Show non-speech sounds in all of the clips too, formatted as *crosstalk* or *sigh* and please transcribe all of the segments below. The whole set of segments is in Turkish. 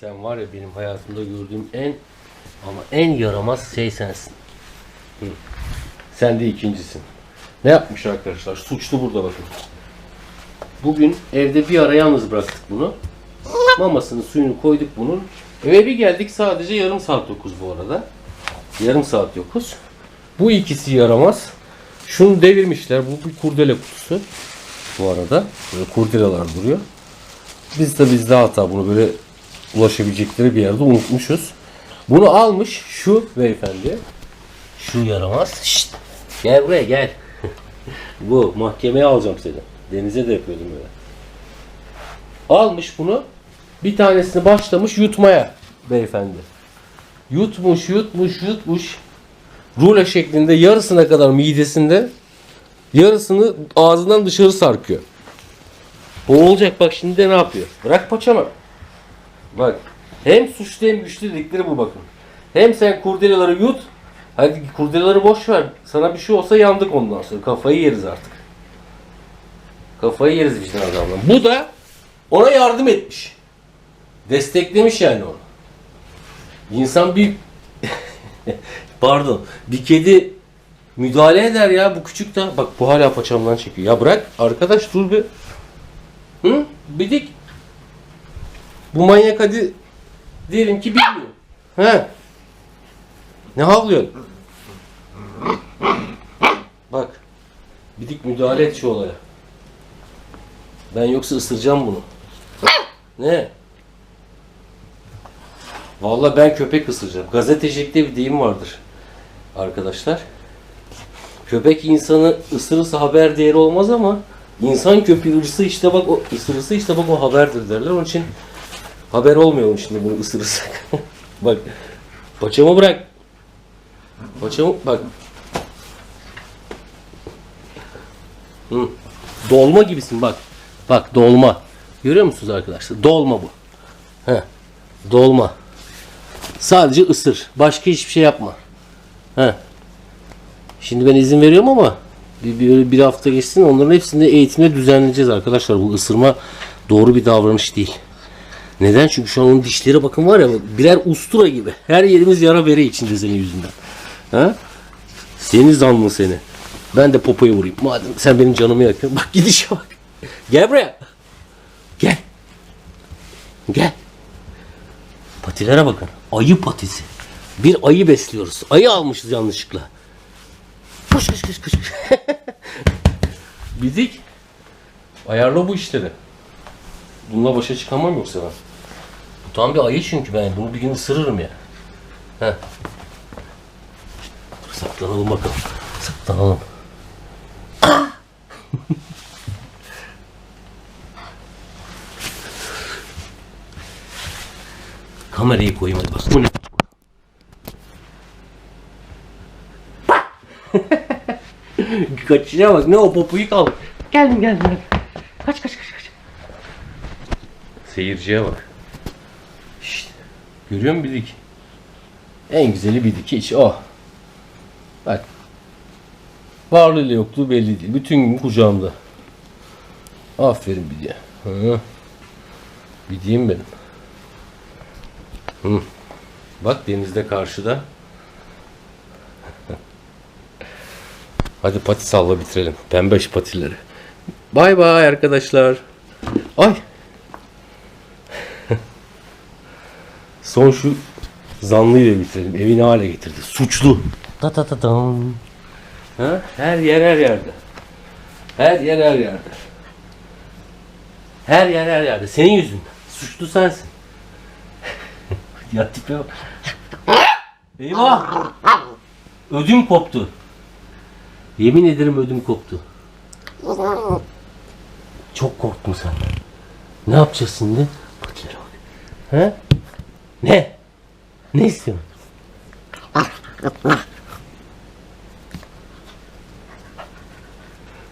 Sen var ya benim hayatımda gördüğüm en ama en yaramaz şey sensin. Hı. Sen de ikincisin. Ne yapmış arkadaşlar? Suçlu burada bakın. Bugün evde bir ara yalnız bıraktık bunu. Mamasını suyunu koyduk bunun. Eve bir geldik sadece yarım saat yokuz bu arada. Yarım saat yokuz. Bu ikisi yaramaz. Şunu devirmişler. Bu bir kurdele kutusu. Bu arada. Böyle kurdeleler duruyor. Biz de bizde hata bunu böyle ulaşabilecekleri bir yerde unutmuşuz. Bunu almış şu beyefendi. Şu yaramaz. Şşt. Gel buraya gel. *laughs* Bu mahkemeye alacağım seni. Denize de yapıyordum böyle. Almış bunu. Bir tanesini başlamış yutmaya beyefendi. Yutmuş, yutmuş, yutmuş. Rule şeklinde yarısına kadar midesinde yarısını ağzından dışarı sarkıyor. Boğulacak bak şimdi de ne yapıyor? Bırak paçamı. Bak hem suçlu hem güçlü dedikleri bu bakın. Hem sen kurdelaları yut. Hadi kurdelaları boş ver. Sana bir şey olsa yandık ondan sonra. Kafayı yeriz artık. Kafayı yeriz vicdan adamla. Bu da ona yardım etmiş. Desteklemiş yani onu. İnsan bir *laughs* pardon bir kedi müdahale eder ya bu küçük de bak bu hala paçamdan çekiyor. Ya bırak arkadaş dur bir. Hı? Bidik. Bu manyak hadi diyelim ki bilmiyor. He. Ne havlıyorsun? Bak. Bidik müdahale et şu olaya. Ben yoksa ısıracağım bunu. Ne? Vallahi ben köpek ısıracağım. Gazetecilikte bir deyim vardır. Arkadaşlar. Köpek insanı ısırırsa haber değeri olmaz ama insan köpeği ısırırsa işte bak o ısırırsa işte bak o haberdir derler. Onun için haber olmayalım şimdi bunu ısırırsak. *laughs* bak paçamı bırak. Paçamı bak. Hı. Dolma gibisin bak. Bak dolma. Görüyor musunuz arkadaşlar? Dolma bu. He. Dolma. Sadece ısır. Başka hiçbir şey yapma. He. Şimdi ben izin veriyorum ama bir, bir, bir hafta geçsin onların hepsini eğitimde düzenleyeceğiz arkadaşlar. Bu ısırma doğru bir davranış değil. Neden? Çünkü şu an onun dişleri bakın var ya birer ustura gibi. Her yerimiz yara bere içinde senin yüzünden. Ha? Seni zanlı seni. Ben de popoyu vurayım. Madem sen benim canımı yakıyorsun. Bak gidişe bak. Gel buraya. Gel. Gel. Patilere bakın. Ayı patisi. Bir ayı besliyoruz. Ayı almışız yanlışlıkla. Koş koş koş koş. Bidik. Ayarla bu işleri. Bununla başa çıkamam yoksa ben. Tam bir ayı çünkü ben. Bunu bir gün ısırırım ya. Heh. Saklanalım bakalım. Saklanalım. *laughs* Kamerayı koyayım hadi bak. Bu ne? *laughs* Kaçına bak ne o popoyu kaldı. Geldim. geldim. Kaç kaç kaç kaç. Seyirciye bak. Görüyor musun bidik? En güzeli bidik hiç o. Bak. Varlığıyla yokluğu belli değil. Bütün gün kucağımda. Aferin bidiye. Hı. Bidiyim benim. Hı. Bak denizde karşıda. *laughs* Hadi pati salla bitirelim. Pembe patileri. Bay bay arkadaşlar. Ay. Son şu zanlıyla bitirelim. Evi ne hale getirdi? Suçlu. Ta ta ta tam. Ha? Her yer her yerde. Her yer her yerde. Her yer her yerde. Senin yüzünden. Suçlu sensin. *laughs* ya tipe bak. Eyvah. Ödüm koptu. Yemin ederim ödüm koptu. Çok korktum sen. Ne yapacağız şimdi? Patilere bak. He? Ne? Ne istiyorsun?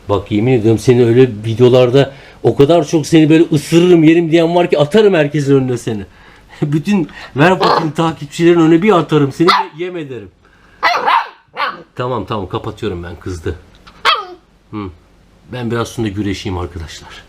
Bak yemin ediyorum seni öyle videolarda o kadar çok seni böyle ısırırım yerim diyen var ki atarım herkesin önüne seni. *laughs* Bütün ver bakayım takipçilerin önüne bir atarım seni yem ederim. Tamam tamam kapatıyorum ben kızdı. Hı. Ben biraz sonra güreşeyim arkadaşlar.